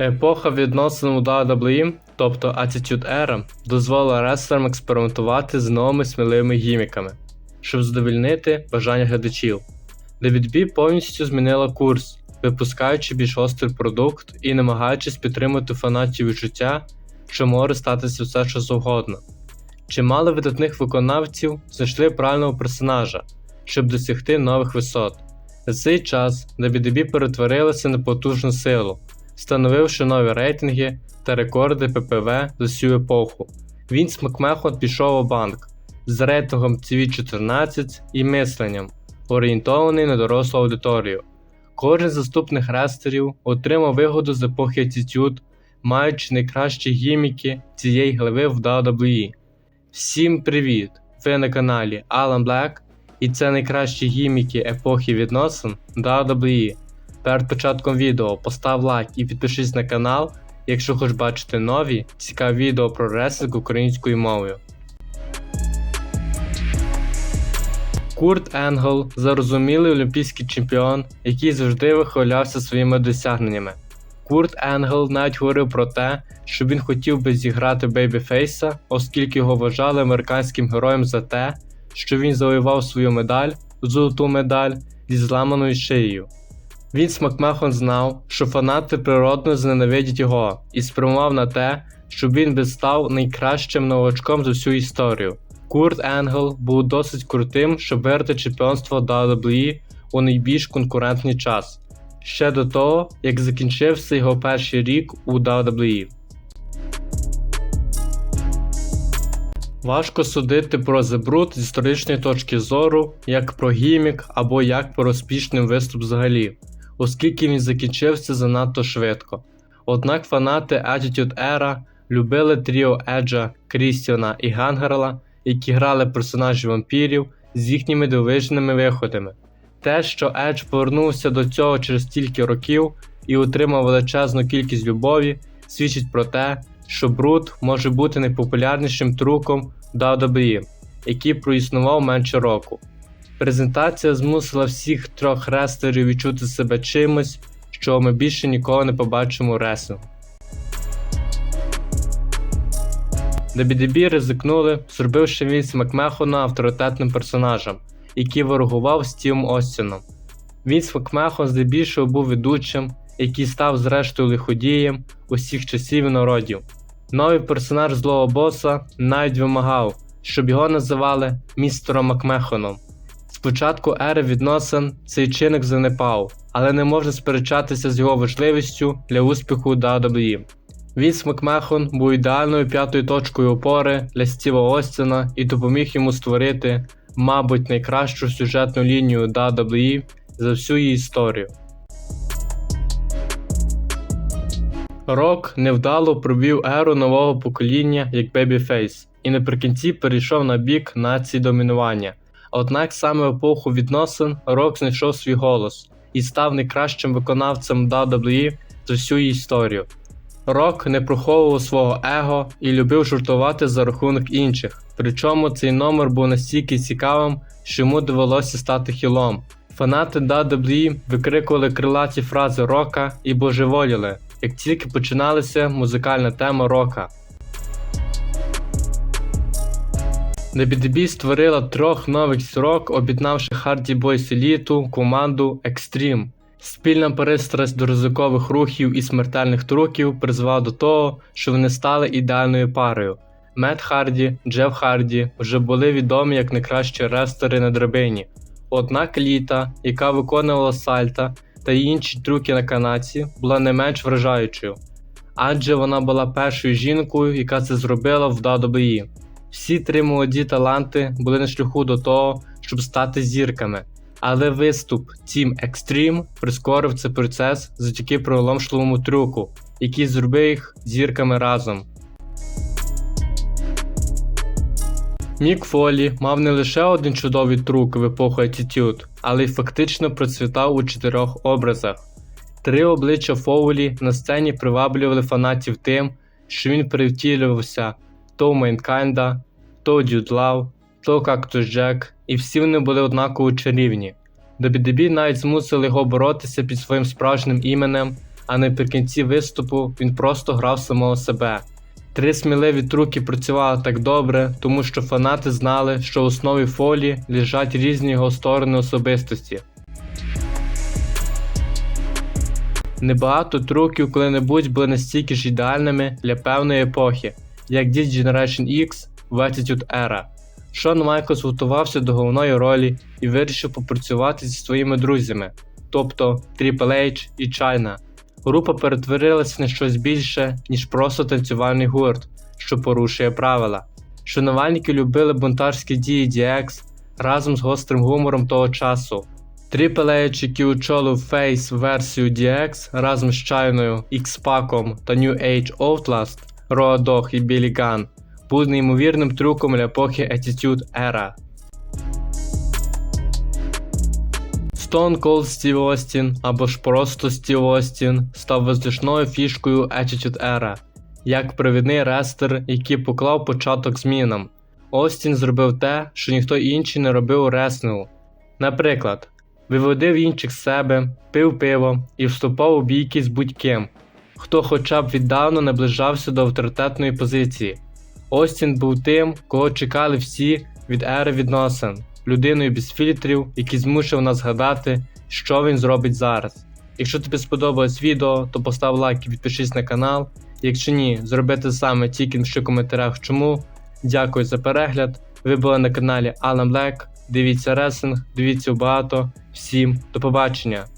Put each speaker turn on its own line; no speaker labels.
Епоха відносин у WWE, тобто Attitude Era, дозволила реслерам експериментувати з новими сміливими гіміками, щоб задовільнити бажання глядачів. WWE повністю змінила курс, випускаючи більш острий продукт і намагаючись підтримати фанатів відчуття, що може статися все що завгодно. Чимало видатних виконавців знайшли правильного персонажа, щоб досягти нових висот. За цей час WWE перетворилася на потужну силу, встановивши нові рейтинги та рекорди ППВ за всю епоху. Вінс Макмехон пішов у банк з рейтингом CV14 і мисленням, орієнтований на дорослу аудиторію. Кожен з заступних рестерів отримав вигоду з епохи Attitude, маючи найкращі гіміки цієї глави в WWE. Всім привіт! Ви на каналі Alan Black, і це найкращі гіміки епохи відносин WWE. Перед початком відео постав лайк і підпишись на канал, якщо хочеш бачити нові цікаві відео про реслінг українською мовою. Курт Енгл зарозумілий олімпійський чемпіон, який завжди вихвалявся своїми досягненнями. Курт Енгл навіть говорив про те, що він хотів би зіграти Бейбіфейса, оскільки його вважали американським героєм за те, що він завоював свою медаль, золоту медаль зі зламаною шиєю. Вінс Макмехон знав, що фанати природно зненавидять його і спрямував на те, щоб він би став найкращим новачком за всю історію. Курт Енгл був досить крутим, щоб виграти чемпіонство WWE у найбільш конкурентний час, ще до того, як закінчився його перший рік у WWE. Важко судити про Brute з історичної точки зору, як про гімік або як про успішний виступ взагалі, оскільки він закінчився занадто швидко. Однак фанати Attitude Era любили тріо Еджа, Крістіана і Гангерла, які грали персонажів вампірів з їхніми дивовижними виходами. Те, що Едж повернувся до цього через стільки років і отримав величезну кількість любові, свідчить про те, що Брут може бути найпопулярнішим труком WWE, який проіснував менше року. Презентація змусила всіх трьох рестлерів відчути себе чимось, що ми більше ніколи не побачимо у реслінгу. WWE ризикнули, зробивши Вінс Макмехона авторитетним персонажем, який ворогував з Тім Остіном. Вінс Макмехон здебільшого був ведучим, який став зрештою лиходієм усіх часів і народів. Новий персонаж злого боса навіть вимагав, щоб його називали містером Макмехоном. Спочатку ери відносин цей чинник занепав, але не можна сперечатися з його важливістю для успіху WWE. Вінс Макмехон був ідеальною п'ятою точкою опори для Стіва Остіна і допоміг йому створити, мабуть, найкращу сюжетну лінію WWE за всю її історію. Рок невдало провів еру нового покоління як Babyface і наприкінці перейшов на бік нації домінування. Однак саме в епоху відносин Рок знайшов свій голос і став найкращим виконавцем WWE за всю її історію. Рок не приховував свого его і любив жартувати за рахунок інших. Причому цей номер був настільки цікавим, що йому довелося стати хілом. Фанати WWE викрикували крилаті фрази рока і божеволіли, як тільки починалася музикальна тема рока. WWE створила трьох нових зірок, об'єднавши Hardy Boys еліту, команду Extreme. Спільна пристрасть до ризикових рухів і смертельних трюків призвела до того, що вони стали ідеальною парою. Мет Харді, Джеф Харді вже були відомі як найкращі рестери на драбині. Однак літа, яка виконувала сальта та інші трюки на канаці, була не менш вражаючою, адже вона була першою жінкою, яка це зробила в WWE. Всі три молоді таланти були на шляху до того, щоб стати зірками. Але виступ Team Extreme прискорив цей процес завдяки приголомшливому трюку, який зробив їх зірками разом. Мік Фолі мав не лише один чудовий трюк в епоху Attitude, але й фактично процвітав у чотирьох образах. Три обличчя Фоулі на сцені приваблювали фанатів тим, що він перевтілювався то в то Дюд Лав, то Кактус Джек, і всі вони були однаково чарівні. До BDB навіть змусили його боротися під своїм справжнім іменем, а наприкінці виступу він просто грав самого себе. Три сміливі труки працювали так добре, тому що фанати знали, що в основі фолі лежать різні його сторони особистості. Небагато трюків коли-небудь були настільки ж ідеальними для певної епохи, як Did Generation X в Attitude Era. Шон Майклс готувався до головної ролі і вирішив попрацювати зі своїми друзями, тобто Triple H і China. Група перетворилася на щось більше, ніж просто танцювальний гурт, що порушує правила. Шанувальники любили бунтарські дії DX разом з гострим гумором того часу. Triple H, який очолив Face версію DX разом з Чайною, X-Pac та New Age Outlast, Road і Gunn, був неймовірним трюком для епохи Attitude Era. Stone Cold Стів Остін або ж просто Стів Остін став визначною фішкою Attitude Era, як провідний рестер, який поклав початок змінам. Остін зробив те, що ніхто інший не робив у реслінгу. Наприклад, виводив інших з себе, пив пиво і вступав у бійки з будь-ким, хто хоча б віддавна наближався до авторитетної позиції. Остін був тим, кого чекали всі від ери відносин, людиною без фільтрів, який змушив нас згадати, що він зробить зараз. Якщо тобі сподобалось відео, то постав лайк і підпишись на канал. Якщо ні, зроби те саме, тільки в коментарях чому. Дякую за перегляд. Ви були на каналі Alan Black. Дивіться ресинг, дивіться багато. Всім до побачення!